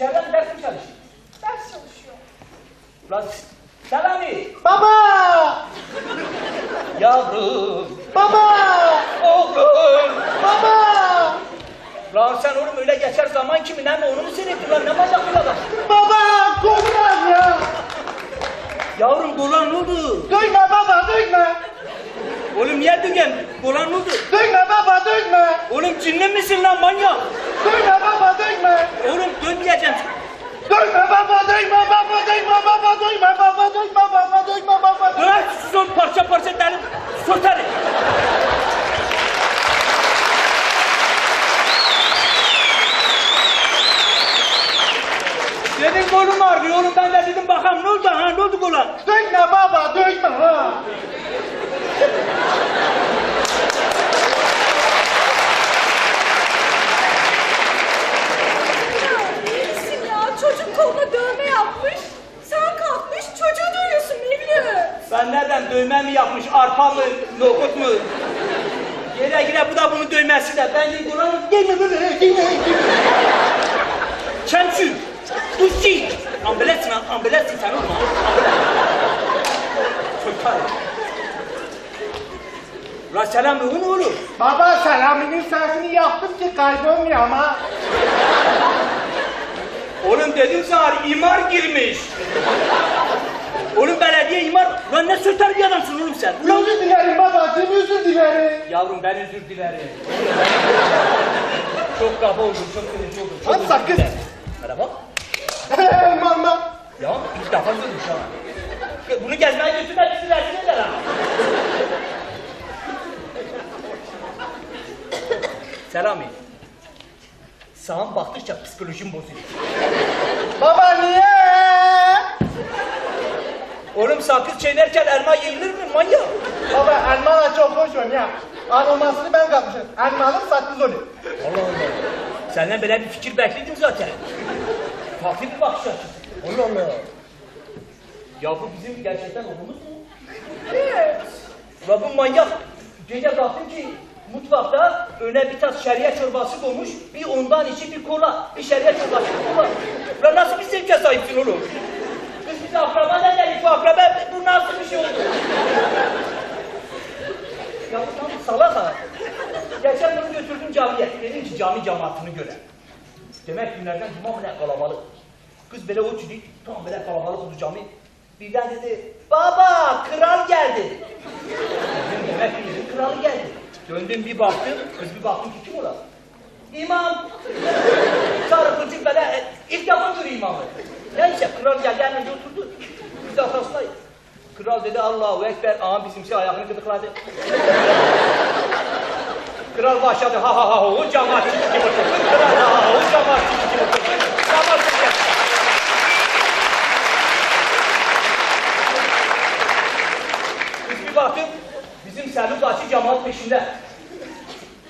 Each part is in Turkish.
İçeride mi ders mi çalışıyor? Ders çalışıyor. Lan Selami. Baba! Yavrum. Baba! Oğlum. Baba! Lan sen oğlum öyle geçer zaman kimi ne mi onu mu seyrettin lan ne manyak bir adam. Baba! Korkmaz ya! Yavrum dolan ne oldu? Duyma baba duyma! Oğlum niye dügen? Dolan ne oldu? Duyma baba duyma! Oğlum cinli misin lan manyak? Duyma baba duyma! Oğlum dönmeyeceğim. Duyma baba duyma baba duyma baba duyma baba duyma baba duyma baba duyma! Bırak son parça parça derim. Sotarım. Dedim kolum ağrıyor oğlum ben de dedim bakalım ne oldu ha ne oldu kolan? Duyma baba duyma ha! Ya iyi misin ya? Çocuk koluna dövme yapmış. Sen kalkmış çocuğu dövüyorsun Mevlüt. Ben nereden dövme mi yapmış arpa mı nohut mu? Gire gire bu da bunu dövmesi de ben de kolanı gelme böyle gelme gelme. Çemçü. Duşçi. Ambulansın lan ambulansın sen oğlum. Çöker. La selam ne oğlum? Baba selaminin sesini yaptım ki kaybolmuyor ama. Oğlum dedim sana imar girmiş. Oğlum belediye imar. Lan ne söter bir adamsın oğlum sen. Özür dilerim babacığım özür dilerim. Yavrum ben özür dilerim. çok kaba oldum, çok sinirli oldum. Çok Lan özür sakın. dilerim. Merhaba. Mama. Ya ilk defa görmüş ha. Bunu gezmeye götürme bizi rezil eder ha. Selami. Sağım baktıkça psikolojim bozuluyor. Baba niye? Oğlum sakız çiğnerken elma yenilir mi manyak? Baba elmalar çok hoş oynuyor. Aromasını ben kapmışım. Elmalı sakız oluyor. Allah Allah. Senden böyle bir fikir bekledim zaten. Farklı bir bakış açısı. Allah Allah. Ya bu bizim gerçekten oğlumuz mu? Evet. Ulan bu manyak. Gece baktım ki mutfakta öne bir tas şeriye çorbası koymuş. Bir ondan içi bir kola. Bir şeriye çorbası bir kola. Ulan nasıl bir zevke sahipsin oğlum? Kız bize akraba ne dedik bu akraba? Bu nasıl bir şey oldu? ya bu tam salak ha. Geçen bunu götürdüm camiye. Dedim ki cami cemaatini göre. Demek günlerden cuma ne kalabalık. Kız böyle çocuk tam böyle kalabalık oldu cami. Birden dedi, baba kral geldi. Demek ki kralı geldi. Döndüm bir baktım, kız bir baktım ki kim ola? İmam. Sarı kılcık böyle e, ilk defa görüyor imamı. Neyse kral geldi hemen oturdu. Biz de arkasındayız. Kral dedi Allahu Ekber. Ağam bizim şey ayağını gıdıkladı. Kral başladı ha ha ha o cemaat gibi oturdu. Kral ha ha o cemaat gibi oturdu. Cemaat gibi. Biz bir baktık bizim Selvi Bahçı cemaat peşinde.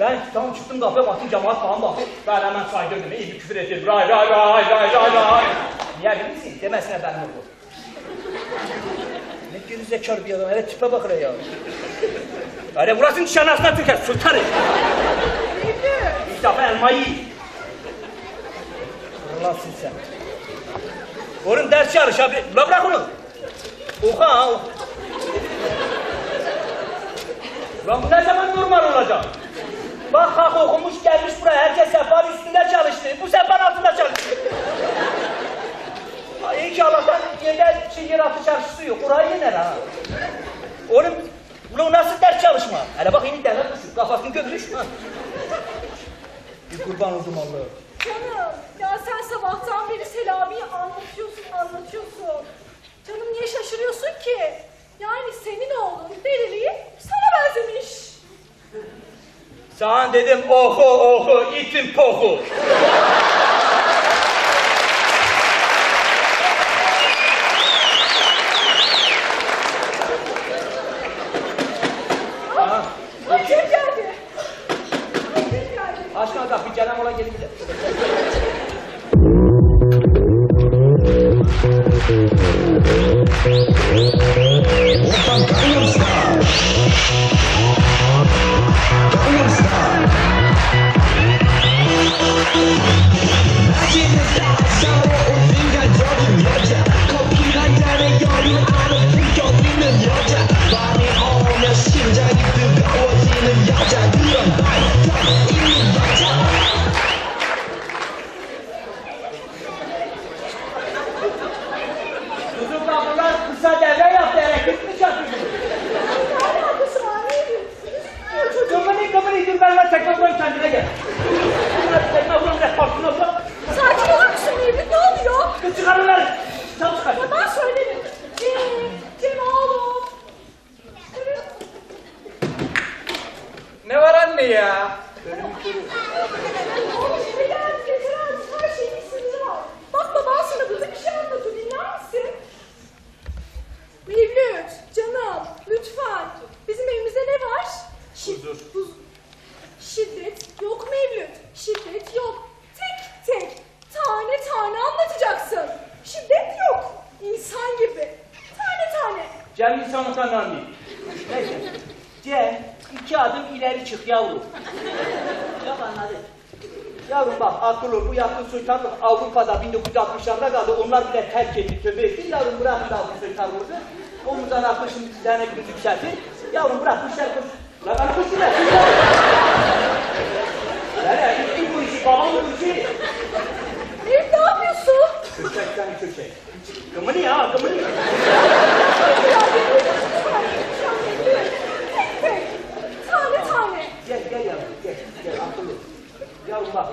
Ben tam çıktım kapıya baktım cemaat falan baktı. Ben hemen saydırdım. İyi bir küfür ettim. Ray ray ray ray ray ray. Niye bilir misin? Demesine ben oldu. Ne gerizekalı bir adam. Hele tipe bak hele ya. Hele burasının nişanasına tüker. Sultanı. Mevlüt. İlk defa elmayı. Allah'sın sen. Oğlum ders çalış abi. La bırak onu. Oku ha. Lan bu ne zaman normal olacak? Bak hak okumuş gelmiş buraya. Herkes sehpanın üstünde çalıştı. Bu sehpanın altında çalıştı. Ay, İyi ki Allah'tan yerde şey, yer altı çarşısı yok. Orayı yener ha. Oğlum bu nasıl ders çalışma? Hele bak yeni derler düşün. Kafasını götürüş. Ha. Bir kurban oldum Allah'a. Canım ya sen sabahtan beri Selami'yi anlatıyorsun anlatıyorsun. Canım niye şaşırıyorsun ki? Yani senin oğlun deliliği sana benzemiş. Sana dedim oku oku itin poku. Música ne ya? Mevlüt, şey canım, lütfen. Bizim evimizde ne var? Şid Huzur. Şiddet yok Mevlüt. Şiddet yok. Tek tek, tane tane anlatacaksın. Şiddet yok. İnsan gibi. Tane tane. Cem insanlıktan anlayayım. Neyse. Cem, iki adım ileri çık yavrum. Yok anladım. Yavrum bak akıl ol bu yakın sultanlık Avrupa'da 1960'larda kaldı. Onlar bile terk etti, tövbe etti. Yavrum bırakın da bu sultanlığı. Omuzdan şimdi bir tane gözü yükseltir. Yavrum bırak bu işler koş. Lan ben. Lan ya gittin bu işi, babam bu işi. Elif ne yapıyorsun? Köçek sen köçek. Gımını ya, gımını. Ya Elif lütfen, lütfen Elif. Tek tek. Tane tane. Gel gel yavrum gel gel akıllı. Yavrum bak.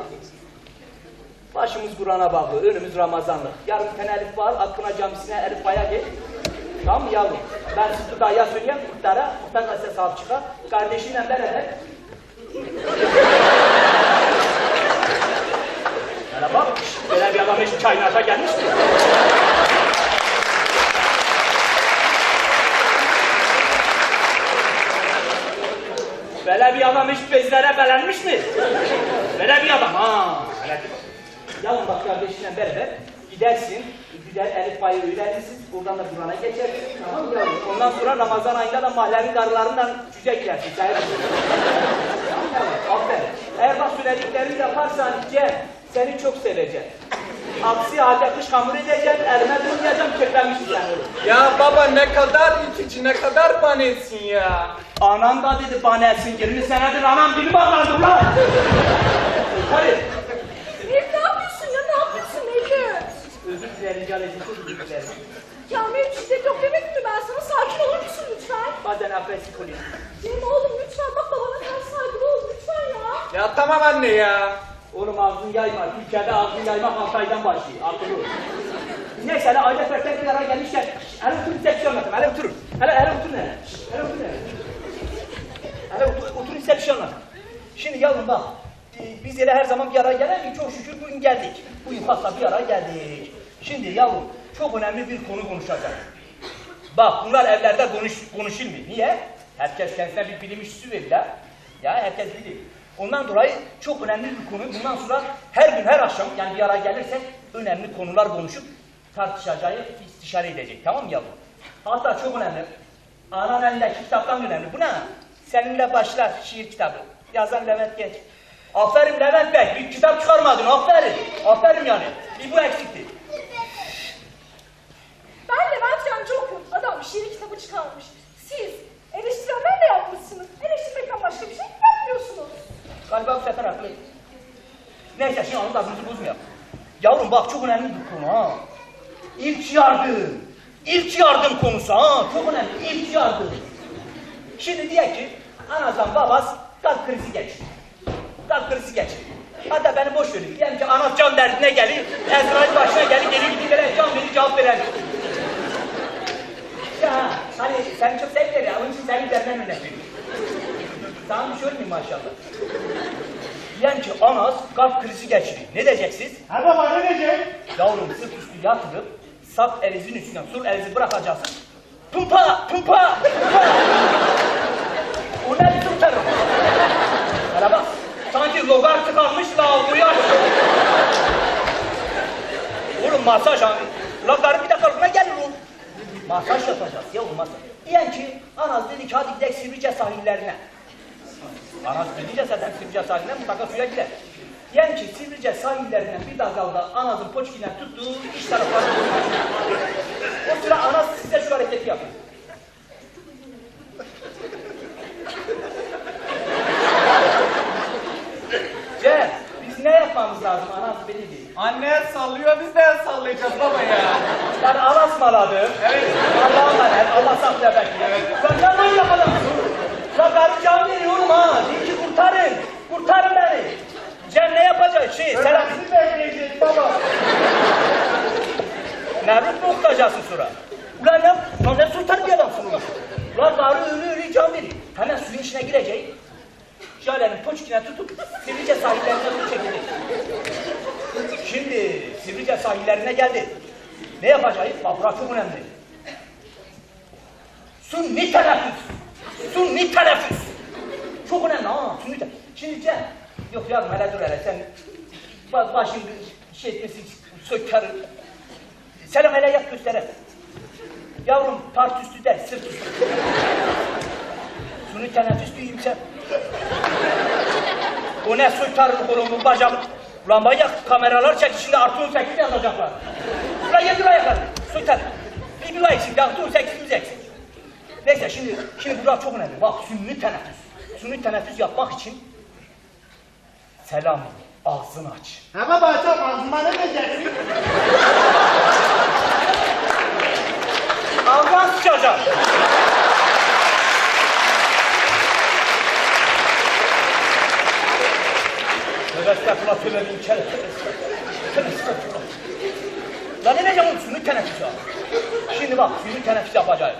Başımız Kur'an'a bağlı, önümüz Ramazanlık. Yarın sen Elif var, Akpınar Camisi'ne Elif Bay'a gel. Tamam mı yavrum? Ben Sıtkı Dayı'ya söyleyeyim, muhtara, muhtar da size sahip çıkar. Kardeşinle beraber. Hele bak, bir adam hiç kainata gelmiş mi? Böyle bir adam hiç bezlere belenmiş mi? Böyle bir adam ha. Yalın bak kardeşinle beraber gidersin, güzel Elif Bay'ı öğrenirsin, buradan da Kur'an'a geçersin, tamam mı? Ondan sonra Ramazan ayında da mahallenin karılarından cüce girersin? Aferin. Eğer bak söylediklerimi yaparsan Cem, seni çok seveceğim. Aksi halde kış hamur edeceğim, elime durmayacağım, köklenmişsin sen. Ya baba ne kadar itici, ne kadar panesin ya. Anam da dedi bana etsin 20 senedir anam dili bağlandı lan. Hadi. Elif ne yapıyorsun ya? Ne yapıyorsun Elif? Özür dilerim. Ya benim şiddet yok demedim mi ben sana? Sakin olur musun lütfen? Bazen agresif oluyor. Cem oğlum lütfen bak babana karşı saygılı ol lütfen ya. Ya tamam anne ya. Oğlum ağzını yayma. Türkiye'de ağzını yaymak 6 aydan başlıyor. Akıllı ol. Neyse hele aile fertler bir ara gelmişken hele oturun size bir şey anlatayım. Hele oturun. Hele hele oturun hele. Hele oturun hele. Hele otur, oturun size bir şey anlatayım. Şimdi yavrum bak. e, Biz hele her zaman bir araya gelemedik. Çok şükür bugün geldik. Bugün fazla bir araya geldik. Şimdi yavrum çok önemli bir konu konuşacağız. Bak bunlar evlerde konuş, konuşulmuyor. Niye? Herkes kendisine bir bilim işçisi verirler. Ya herkes bilir. Ondan dolayı çok önemli bir konu. Bundan sonra her gün her akşam yani bir araya gelirsek önemli konular konuşup tartışacağız, istişare edecek. Tamam mı yavrum? Hatta çok önemli. Anan elindeki kitaptan önemli. Bu ne? Seninle başlar şiir kitabı. Yazan Levent Genç. Aferin Levent Bey. Bir kitap çıkarmadın. Aferin. Aferin yani. Bir bu eksikti. Ben Levent Yancı okuyorum. Adam şiir kitabı çıkarmış. Siz eleştirenler de yapmışsınız. Eleştirmekten başka bir şey yapmıyorsunuz. Galiba bu sefer haklı. Neyse şimdi onun adımızı bozmayalım. Yavrum bak çok önemli bir konu ha. İlk yardım. İlk yardım konusu ha. Çok önemli. İlk yardım. Şimdi diye ki anadan babas kalp krizi geçti. Kalp krizi geçti. Hatta beni boş verin. Diyelim ki ana can derdine gelir. Ezrail başına gelir. Gelir gidip can verir cevap veren. Ya hani seni çok sevdiler ya. Onun için üzerinden örnek veriyorum. Sana bir şey olmayayım maşallah. Diyelim ki anas kalp krizi geçiriyor. Ne diyeceksiniz? Ha baba ne diyecek? Yavrum sırt üstü yatırıp sap elinizin üstüne sol elinizi bırakacaksın. Pumpa, pumpa, pumpa. O ne biçim tarım? Hele bak, sanki logar tıkanmış lavaboyu açıyor. Oğlum masaj abi. Ulan karı bir dakika. Masaj yapacağız ya oğlum masaj. Diyen ki Anas dedi ki hadi gidelim Sivrice sahillerine. Anas dedince zaten Sivrice sahiline mutlaka suya gider. Diyen ki Sivrice sahillerinden bir dalgalda Anas'ın poçkinden tuttuğu iç taraflarına O sıra Anas size şu hareketi yapıyor. Cem, biz ne yapmamız lazım Anas değil. Anne sallıyor biz de sallayacağız baba ya. Yani Anas maladı. Evet. Allah'a emanet, Allah sakla belki. Evet. Sen ne adamsın? Lan karı can veriyorum ha. Diyor ki kurtarın, kurtarın beni. Cem ne yapacak? Şey, selam. Bizi bekleyeceğiz baba. Mevlüt mu okutacaksın sonra? Ulan ne, lan ne sultan bir adamsın ulan. Ulan karı ölü ölü can veriyor. Hemen suyun içine girecek. Jale'nin poçkine tutup Sivrice sahillerine su çekecek. Şimdi Sivrice sahillerine geldi. Ne yapacağız? Burası çok önemli. Sunni teneffüs. Sunni teneffüs. Çok önemli ha. Sunni. Şimdi Cem. Yok yavrum hele dur hele sen. Bak başın şey etmesi sökerim. Selam hele yap gösterelim. Yavrum part üstü değil, sırt üstü. Suni teneffüs duyayım sen. O ne oğlum bu bacak. Ulan manyak kameralar çek şimdi artı 18 yazacaklar. Ulan yedir ayaklar. Soytar. Bir bir eksik, artı 18'imiz eksik. Neyse şimdi, şimdi burası çok önemli. Bak sünni teneffüs. Sünni teneffüs yapmak için selam ağzını aç. Ha baba açam ağzıma ne diyeceksin? Ağzına sıçacak. Estağfurullah tövbe bin kere. Tövbe estağfurullah. Lan ne diyeceğim oğlum sünni teneffüs ya. Şimdi bak sünni teneffüs yapacağız.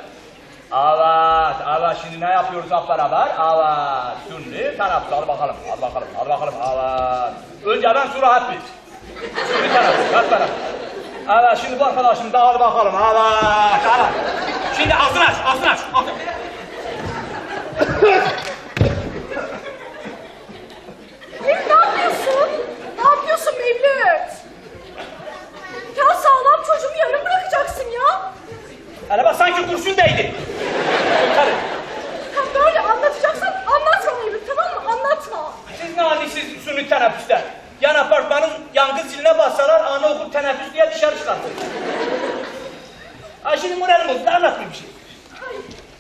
Evet, evet şimdi ne yapıyoruz hep beraber? Evet, sünni teneffüs hadi bakalım, hadi bakalım, hadi bakalım, evet. Önce ben sonra hep biz. Sünni teneffüs, hep beraber. Evet şimdi bu arkadaşım da hadi bakalım, evet, evet. Şimdi ağzını aç, ağzını aç Mevlüt ne yapıyorsun? Ne yapıyorsun Mevlüt? Ya sağlam çocuğumu yarım bırakacaksın ya. Hele bak sanki kurşun değdi. Hadi. Ya böyle anlatacaksan anlatma Mevlüt tamam mı? Anlatma. Siz ne halisiz sünni teneffüste? Yan apartmanın yangın ziline bassalar anaokul teneffüs diye dışarı çıkartır. Ha şimdi moralim bozuldu anlatmayayım bir şey. Ay,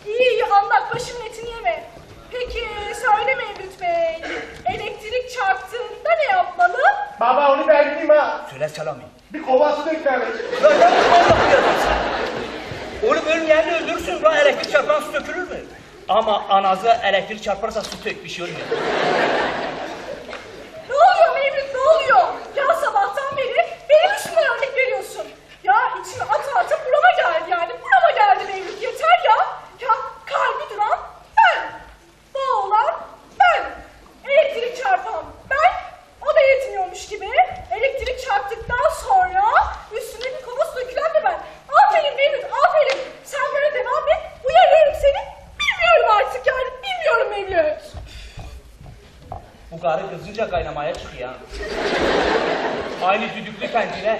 iyi iyi anlat başımın etini yeme. Peki söyle Mevlüt Bey. Elektrik çarptığında ne yapmalı? Baba onu bileyim ha. Söyle Selami. Bir kova su dökmemiş. Lan lan Allah bu adamsın. Oğlum ölmeyenini öldürürsün. Lan elektrik çarpan su dökülür mü? Ama anaza elektrik çarparsa su dök bir şey olmuyor. Ne oluyor Mevlüt ne oluyor? Ya sabahtan beri benim üstüme örnek veriyorsun. Ya içime ata ata burama geldi yani. Burama geldi Mevlüt yeter ya. Ya kalbi duran ben. Boğulan ben. Elektrik çarpan ben. O da yetmiyormuş gibi. Elektrik çarptıktan sonra üstüne bir kova su dökülen de ben. Aferin Mevlüt aferin. Sen böyle devam et. Uyarıyorum seni. Bilmiyorum artık yani. Bilmiyorum Mevlüt. Bu karı kızınca kaynamaya çıkıyor. ha. Aynı düdüklü tencere.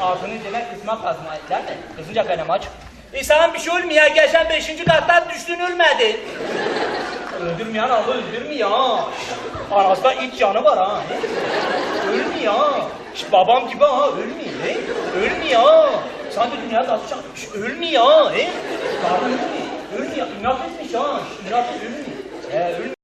Altını demek kısma kazma etler de kızınca çık. E sana bir şey olmuyor. Geçen beşinci kattan düştün ölmedin. Öldürmeyen Allah öldürmüyor. Arasında iç canı var ha. Ölmüyor. İşte babam gibi ha ölmüyor. He? Ölmüyor. De dünyada taşıyacak. Ölmüyor. He? Ölmüyor. Ölmüyor. İnat etmiş ha. İnat ölmüyor. He, ölmüyor.